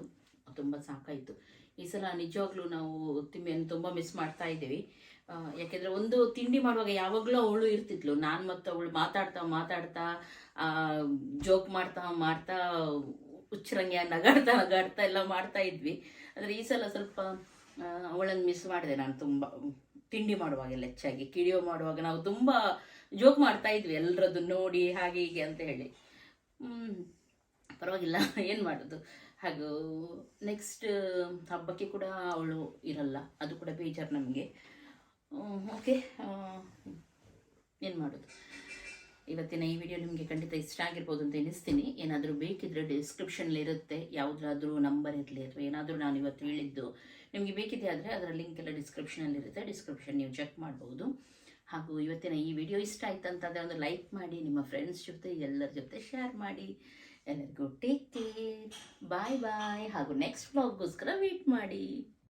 ತುಂಬ ಸಾಕಾಯಿತು. ಈ ಸಲ ನಿಜವಾಗ್ಲೂ ನಾವು ತಿಮ್ಮಿಯನ್ನು ತುಂಬ ಮಿಸ್ ಮಾಡ್ತಾ ಇದ್ದೀವಿ. ಯಾಕೆಂದರೆ ಒಂದು ತಿಂಡಿ ಮಾಡುವಾಗ ಯಾವಾಗಲೂ ಅವಳು ಇರ್ತಿದ್ಲು. ನಾನು ಮತ್ತು ಅವಳು ಮಾತಾಡ್ತಾ ಮಾತಾಡ್ತಾ ಜೋಕ್ ಮಾಡ್ತಾ ಮಾಡ್ತಾ ಹುಚ್ಚರಂಗೆ ನಗಾಡ್ತಾ ನಗಾಡ್ತಾ ಎಲ್ಲ ಮಾಡ್ತಾ ಇದ್ವಿ. ಆದರೆ ಈ ಸಲ ಸ್ವಲ್ಪ ಅವಳನ್ನು ಮಿಸ್ ಮಾಡಿದೆ ನಾನು ತುಂಬ. ತಿಂಡಿ ಮಾಡುವಾಗೆಲ್ಲ ಹೆಚ್ಚಾಗಿ, ಕಿಡಿಯೋ ಮಾಡುವಾಗ ನಾವು ತುಂಬ ಜೋಕ್ ಮಾಡ್ತಾ ಇದ್ವಿ ಎಲ್ಲರದ್ದು ನೋಡಿ ಹಾಗೆ ಹೀಗೆ ಅಂತ ಹೇಳಿ. ಪರವಾಗಿಲ್ಲ, [LAUGHS] ಏನು ಮಾಡೋದು? ಹಾಗೂ ನೆಕ್ಸ್ಟ್ ಹಬ್ಬಕ್ಕೆ ಕೂಡ ಅವಳು ಇರಲ್ಲ, ಅದು ಕೂಡ ಬೇಜಾರು ನಮಗೆ. ಓಕೆ ಏನು ಮಾಡೋದು? ಇವತ್ತಿನ ಈ ವಿಡಿಯೋ ನಿಮಗೆ ಖಂಡಿತ ಇಷ್ಟ ಆಗಿರ್ಬೋದು ಅಂತ ಎನಿಸ್ತೀನಿ ಏನಾದರೂ ಬೇಕಿದ್ರೆ ಡಿಸ್ಕ್ರಿಪ್ಷನ್ಲಿರುತ್ತೆ ಯಾವುದಾದ್ರೂ ನಂಬರ್ ಇರಲಿ ಅಥವಾ ಏನಾದರೂ ನಾನು ಇವತ್ತು ಹೇಳಿದ್ದು. ನಿಮಗೆ ಬೇಕಿದೆ ಆದರೆ ಅದರ ಲಿಂಕ್ ಎಲ್ಲ ಡಿಸ್ಕ್ರಿಪ್ಷನಲ್ಲಿ ಇರುತ್ತೆ. ಡಿಸ್ಕ್ರಿಪ್ಷನ್ ನೀವು ಚೆಕ್ ಮಾಡ್ಬೋದು. ಹಾಗೂ ಇವತ್ತಿನ ಈ ವಿಡಿಯೋ ಇಷ್ಟ ಆಯ್ತು ಅಂತಂದರೆ ಒಂದು ಲೈಕ್ ಮಾಡಿ, ನಿಮ್ಮ ಫ್ರೆಂಡ್ಸ್ ಜೊತೆ, ಎಲ್ಲರ ಜೊತೆ ಶೇರ್ ಮಾಡಿ. ಎಲ್ಲರಿಗೂ ಟೇಕ್ ಕೇರ್ ಬಾಯ್ ಬಾಯ್ ಹಾಗೂ ನೆಕ್ಸ್ಟ್ ವ್ಲಾಗ್ಗೋಸ್ಕರ ವೇಟ್ ಮಾಡಿ.